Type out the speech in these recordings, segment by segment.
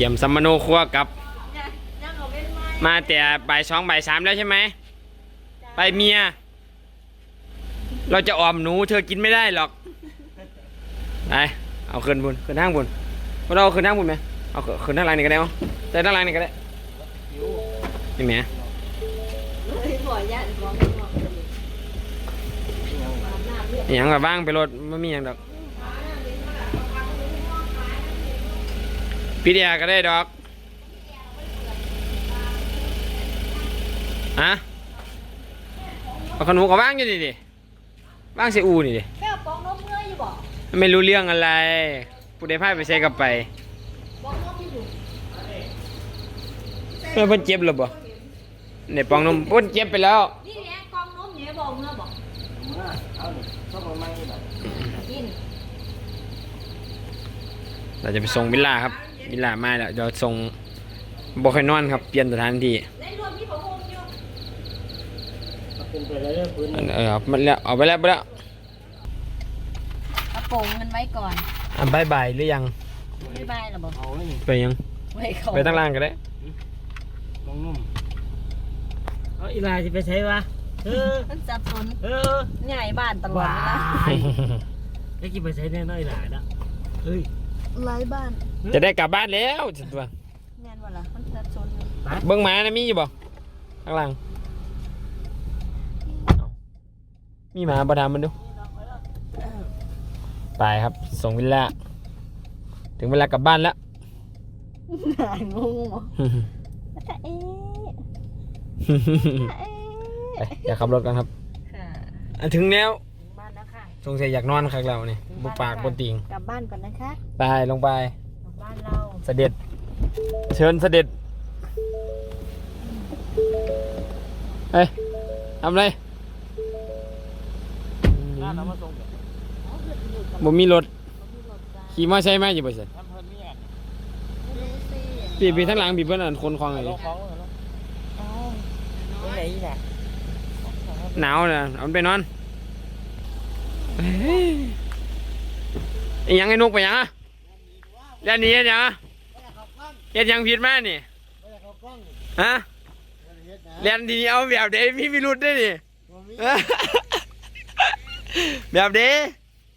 รียมสัมมโนครัวกลับยังยังเอาเป็นไม้มาแต่บ่ายสองบ่ายสามแล้วใช่ไหม ไปเมีย เราจะออมหนูเธอกินไม่ได้หรอก ไป เอาขึ้นบนขึ้นห้างบนพวกเราเอาขึ้นห้างบนไหมเอาขึ้นขึ้นด้านล่างนี่ก็ได้มั้งแต่ด้านล่างนี่ก็ได้นี่แหมเฮ้ยบ่อยยันบ่ไม่บอกเลยมาหน้าเรื่องอหย่างแบบบ้างไปรถไม่มีอย่างดอก พี่เดียก็ได้ดอกฮะเอาขนมกับบ้างอยู่ดิดิบ้างเสียอูนี่ดิแม่เอาปองนมเมื่อยอยู่บ่ไม่รู้เรื่องอะไรผู้ใดพายไปใส่กับไปปองนมอยู่เมื่อเพิ่นเจ็บหรือบ่เนี่ยปองนมเพิ่นเจ็บไปแล้วนี่แหละกองนมเนี่ยบอกเมื่อบอกกินเราจะไปส่งวิลล่าครับ วิลล่ามาแล้วเดี๋ยวส่งบ่ค่อยนอนครับ เปลี่ยนสถานที่ในรวมที่ผมห่มอยู่เออเอามาแล้วเอาไปแล้วไปแล้วเอาโป่งมันไว้ก่อนอะบายบายหรือยังไม่บายหรอบอกไปยังไว้ก่อนไปตั้งล่างก็ได้น้องนุ่มเอาอีลาจะไปใช้วะเออมันสับสนเออใหญ่บ้านตลอดว้าเวลายแล้วกินไปใช้แน่น้อยหลาละเฮ้ย หลายบ้านจะได้กลับบ้านแล้วจัดว่าแม่นว่าล่ะมันสับสนอยู่เบิ่งหมานะมีอยู่บ่ข้างล่างเอ้ามีหมาบ่ทำมันดูไปครับ ส่งวิลล่าถึงเวลากลับบ้านแล้วหายงงเหรอแล้วก็เอ๊ะเอ๊ะไปอย่าขับรถกันครับค่ะอะถึงแล้ว สงสัยอยากนอนคักเราเนี่ยถึงบุบ้นปากบแล้วนติงกลับบ้านก่อนนะคะไปลงไป กลับบ้านเราเสด็จ เชิญเสด็จเฮ้ยทำไรน่าเรามาส่งบ่มีรถขี่มอไซค์มาอยู่บ่ใช่ทำเพิ่นเนี่ยปีปีทั้งหลังปีเพิ่นอันคนคลองเลยลงของเลยตรงไหนอีกอะหนาวน่ะเอามันไปนอนเฮ้ ยไอ้หยังไอ้นกไปหยังอะเรียนหนี้เฮ็ดหยังอะเฮ็ดหยังผิดมานี่ฮะเรียนทีนี้เอาแบบเด้มีพิรุษด้วยนี่แบบเด้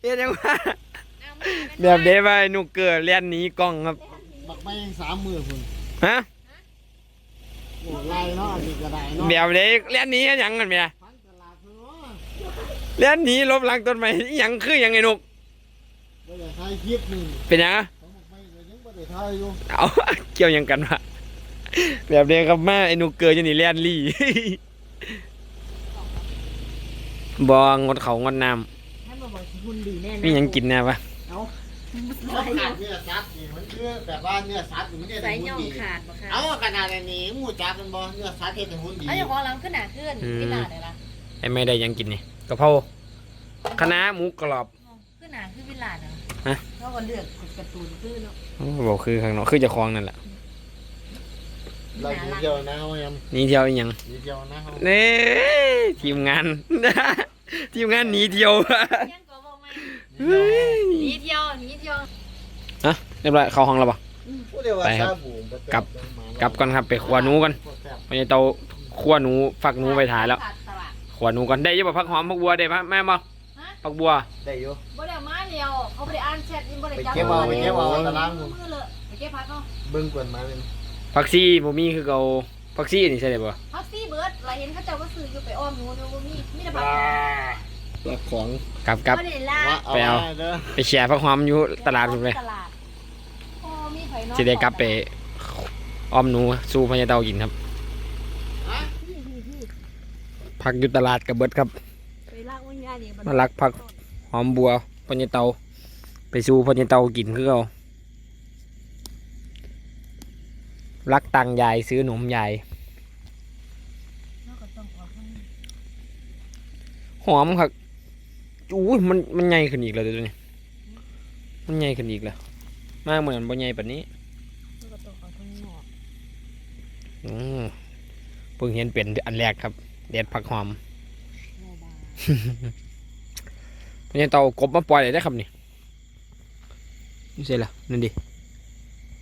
เฮ็ดหยังวะแบบเด้ว่าไอ้นุกเกิดเรียนหนีกล้องครับบักไม่สามมือคุณฮะโอ้ไล่เนาะอันนี้ก็ได้เนาะแบบเด้เรียนหนีเฮ็ดหยังกันเมีย พันตลาดเนาะ เรียนหนีลบหลังต้นไม้อิหยังคือหยังไอ้นุกไม่ได้ถ่ายคลิปหนึ่งเป็นหยังอะของบักไม่ก็ยังไม่ได้ถ่ายอยู่เอา เกี่ยวหยังกันวะแบบเดียวกับมาไอ้นุกเกิดจะหนีเลียนลี่ บองดเขางดน้ให้มาบอกสิคุณดีแน่ำมีหยังกินแน่ปะเอาเขาขาดเนื้อสัตว์นี่มันคือแบบว่าเนื้อสัตว์นี่มันจะใส่ได้ย่หุ่อนงดีขาดบ่ค่ะเอาขนาดนี้หมูจับมันบ่เนื้อสัตว์เฮ็ดให้หุ่นดี เอาอย่างของหลังขึ้นหนาขึ้นที่หลาเลยล่ะไอ้ไม่ได้หยังกินนี่ กะเพราคะน้าหมูกรอบขึ้นหนาขึ้นวิลาเนาะฮะ เขาก็เลือกการ์ตูนขึ้นเนาะโอ้บอกคือข้างนอกคือเจะคลองนั่นแหละเราดีเดียวนะเฮายังหนี่เที่ยวอีหยังดีเดียวนะเฮาเน่ทีมงาน ทีมงานหนีเที่ยวยังก็บอกไม่เฮ้ยหนีเที่ยวหนีเที่ยวฮะเรียบร้อยเข้าห้องแล้วปะผู้เดียวว่าไปครับซาบูมกลับกลับก่อนครับไปขวาหนูก่อนพอจะเตาขัวหนูฝักหนูไปถ่ายแล้ว ขาดตลาดข วาหนูก่อนได้อยังบ่พักหอมพักบัวได้ปะแม่บ่ฮะพักบัว ได้อยู่ บ่ได้เอามาเดียวเขาบ่ได้อ่านแชทนี่บ่ได้จับไปเก็บเอาไปเก็บเอาตาราง มือเลยไปเก็บพักเขาเบิ่งกวนมาเลยพักซี่บ่มีคือเก่าพักซี่นี่ใช่ได้บ่พักซี่เบิร์ดเราเห็นเขาเจ้าก็ซื้ออยู่ไปอ้อมหนูอยู่บ่มีมีแต่พักรับของกลับกลับ บ่ได้ลาว่าไปเอาว้เด้อไปแชร์พักหอมอยู่ตลาดพุ่นไปตลาดโอ้มีไผนอนสิได้กลับไปอ้อมหนูสู่พญาเตากินครับ พักอยู่ตลาดกับเบิดครับ ไปลากวิญญาณนี่มาลักพักหอมบัวพญาเตา ไปสู่พญาเตากินคือเอารักตังยายซื้อหนมยายเราก็ต้องออกข้างหอมครับอุ้ยมันมันใหญ่ขึ้นอีกแล้วเดี๋ยวนี้มันใหญ่ขึ้นอีกแล้วมากเหมือนบ่ใหญ่แบบนี้เราก็ต้องออกข้างนอกอืมเพิ่งเห็นเป็นอันแรกครับ เด็ดผักหอมเนี่ยเตากบมาปล่อยเลยได้ครับนี่นี่เสร็จละนั่นดิ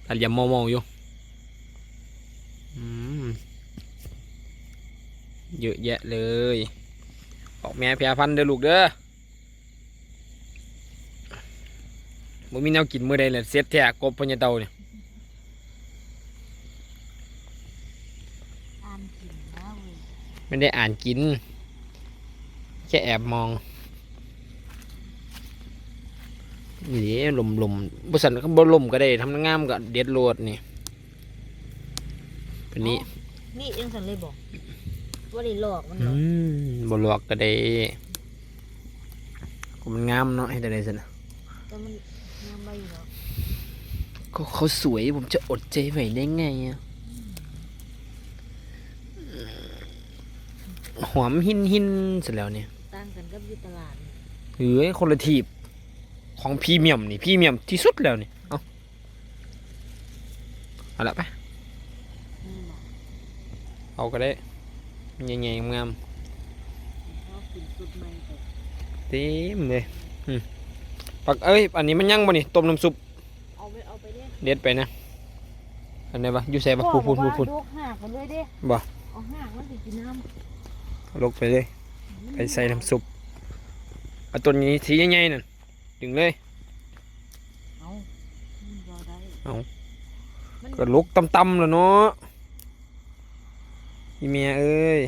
ตัดยำมอมอยู่เยอะแยะเลย ออกแม่แพรพันเด้อลูกเด้อบ่มีแนวกินมือใดเลยเสียแท้กบพญาเตาเนี่ย ไม่ได้อ่านกิน แค่แอบมองนี่ลมลมบริษัทก็บ่ลมก็ได้ทำงามก็เด็ดโลดนี่เป็นนี้นี่ยังสันเลยบอกว่าได้หลอกมันหรอือกมบลวกก็ได้ก็มันงามเนาะให้ได้เลยสินะแต่มันยังไม่หรอกก็เขาสวยผมจะอดใจไหวได้ไงอะ หอมหินหินเสร็จแล้วเนี่ยต่างกันกับอยุตลาดนี่เฮ้ยคนละทีบของพรีเมียมนี่พรีเมียมที่สุดแล้วนี่เอาเอาละไปนี่บอกเอาก็ได้ใหญ่ๆงามเขากินสุดใหม่แต่ๆเต็มเลยอืมปักเอ้ยอันนี้มันยังบ่นี่ต้มน้ำซุปเอาไปเอาไปเด้เด็ดไปนะอันไหนปะอยู่ใส่ปะพูดพูดพูดพูดลูกหักมันเลยเด้บ่เอาหักมันไปกินน้ ลกไปเลยำไปใส่น้ำซุปเอาตัวนี้สีใหญ่ๆนั่นดึงเลย เอามันบ่ได้เอามันก็ลุกตำๆแล้วเนาะอีเมียเอ้ย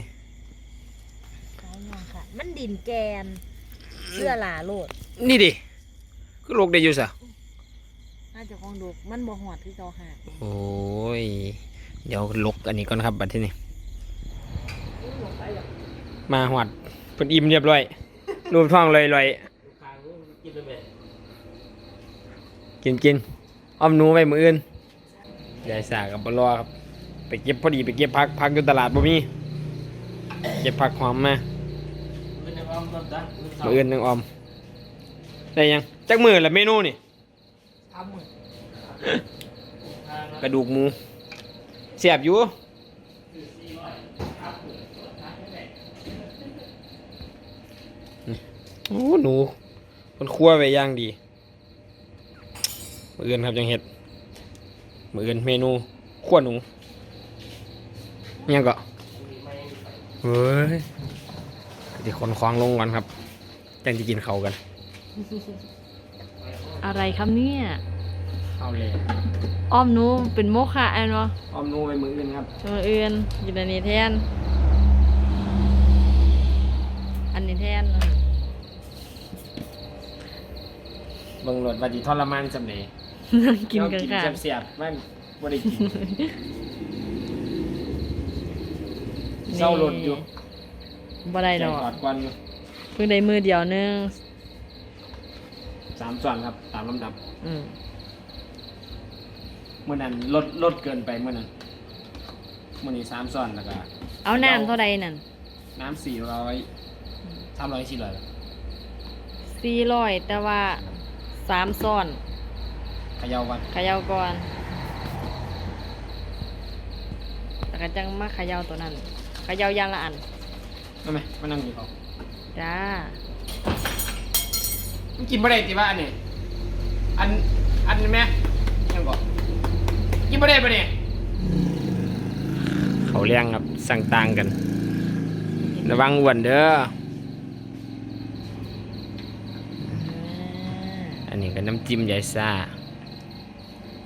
ขายยังค่ะ มันดินแกนเสื้อหลาโลด นี่ดิก็ลุกได้อยู่สะน่าจะคองดูมันบ่หอดที่เขาหักโอ้ย เดี๋ยวลกอันนี้ก่อนครับบัดที่นี่ มาหวัดเพิ่นอิ่มเรียบร้อยรูปท้องลอยทางนู้นกินเลยแม่ๆกินกินอ้อมหนูไว้มืออื่นยายสากับบรอครับ ไปเก็บพอดีไปเก็บพักพักอยู่ตลาดบ่มีเก็บผักหอมมาเป็นในความต้นจ้ะมืออื่นนึงออม ได้ยังจักมือละเมนูนี่ทำมือกระดูกหมูเสียบอยู่ โอ้หนูมันคั่วไว้อย่างดีมืออื่นครับจังเห็ดมืออื่นเมนูคั่วหนูอิหยังก็เฮ้ยเดี๋ยวคนคว้างลงก่อนครับจังจะกินเขาวกัน อะไรครับเนี่ยเอาเลยอ้อมหนูเป็นโมฆะไอ้เนาะอ้อมหนูไปมืออื่นครับตัวอื่นกินอันนี้แทนอันนี้แทน เบิ่งรถว่าสิทรมานจำเลยนั่งกินกันค่ะกินเสียบๆมันบ่ได้กินเศร้ารถอยู่บ่ได้ดอกกอดก่อนอยู่เพิ่งได้มือเดียวนึงสามส่วนครับตามลำดับอืมเมื่อนั้นลดลดเกินไปเมื่อนั้นมื่อนี้สามส่วนแล้วก็เอาน้ำเท่าใดนั่นน้ำสี่ร้อยสามร้อยสี่ร้อยสี่ร้อยแต่ว่า สามซ้อนเขย่ากันเขย่าก่อนแล้วก็จังมาเขย่าตัวนั้นเขย่าอย่างละอันไม่ไหมมานั่งอยู่เขาจ้ามันกินบ่ได้ติว่าอันนี้อันอันนี้แม่ยังบอกกินบ่ได้ปะเนี่ยเขาเลี้ยงครับสั่งต่างกัน ระวังอ้วนเด้อ อันนี้ก็น้ำจิ้มยายซ่า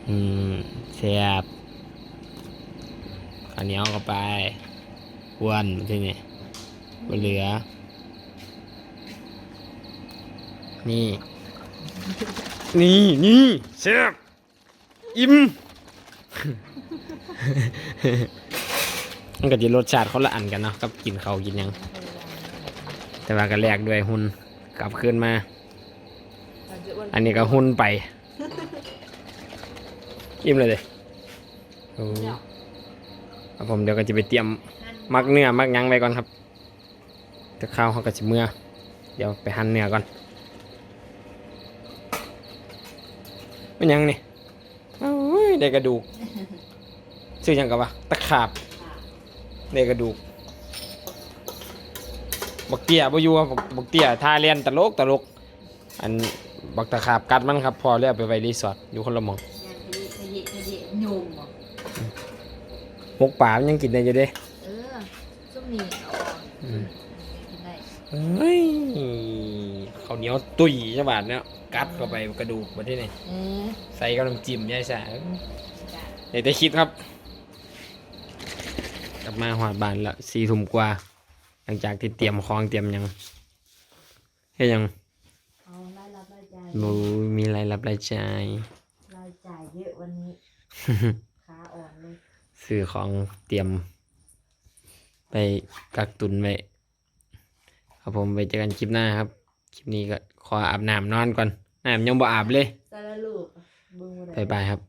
อืมแซ่บข้าวเหนียวเข้าไปอ้วนที่นี่บเหลือ นี่ นี่นี่แซ่บอิ่มมันก็จะรสชาติเขาละอันกันเนาะกับกินเขากินยัง แต่ว่าก็แลกด้วยหุ่นกลับคืนมา อันนี้ก็หุ่นไปอิ่มเลยเลยโอ้ครับผมเดี๋ยวก็จะไปเตรียมมักเนื้อมักหยังไว้ก่อนครับแต่ข้าวเขาก็จะเมื่อ เดี๋ยวไปหั่นเนื้อก่อนมันหยังนี่โอ้ยได้กระดูกชื่อหยังกับวะตะขาบได้กระดูกบักเตี้ยบ่อยู่ครับบักบักเตี้ยท่าเลียนตลกตลก อัน บักตะขาบกัดมันครับพอแล้วไปไว้รีสอร์ทอยู่คนละหมองขยิขยิโยมบ่หมกป่ามันยังกินได้อยู่เด้เออซุมนี่เอาออกเฮ้ยข้าวเหนียวตุยจังหวัดเนี่ยกัดเข้าไปกระดูกมาที่นี่อืมใส่กับน้ำจิ้มยายสาเดี๋ยวจะคิดครับ กลับมาหอดบานละสี่ทุ่มกว่า หลังจากที่เตรียมของเตรียมหยังเฮ้ยยังเอารายรับ รายจ่ายบูมีรายรับรายจ่าย รายจ่ายเยอะวันนี้ ขาอ่อนเลยซื้อของเตรียม ไปกักตุนไว้ครับผมไปเจอกันคลิปหน้าครับ คลิปนี้ก็ขออาบน้ำนอนก่อนน้ำยังบ่อาบเลย สารลูกเบึงบ่ได้บายบายครับ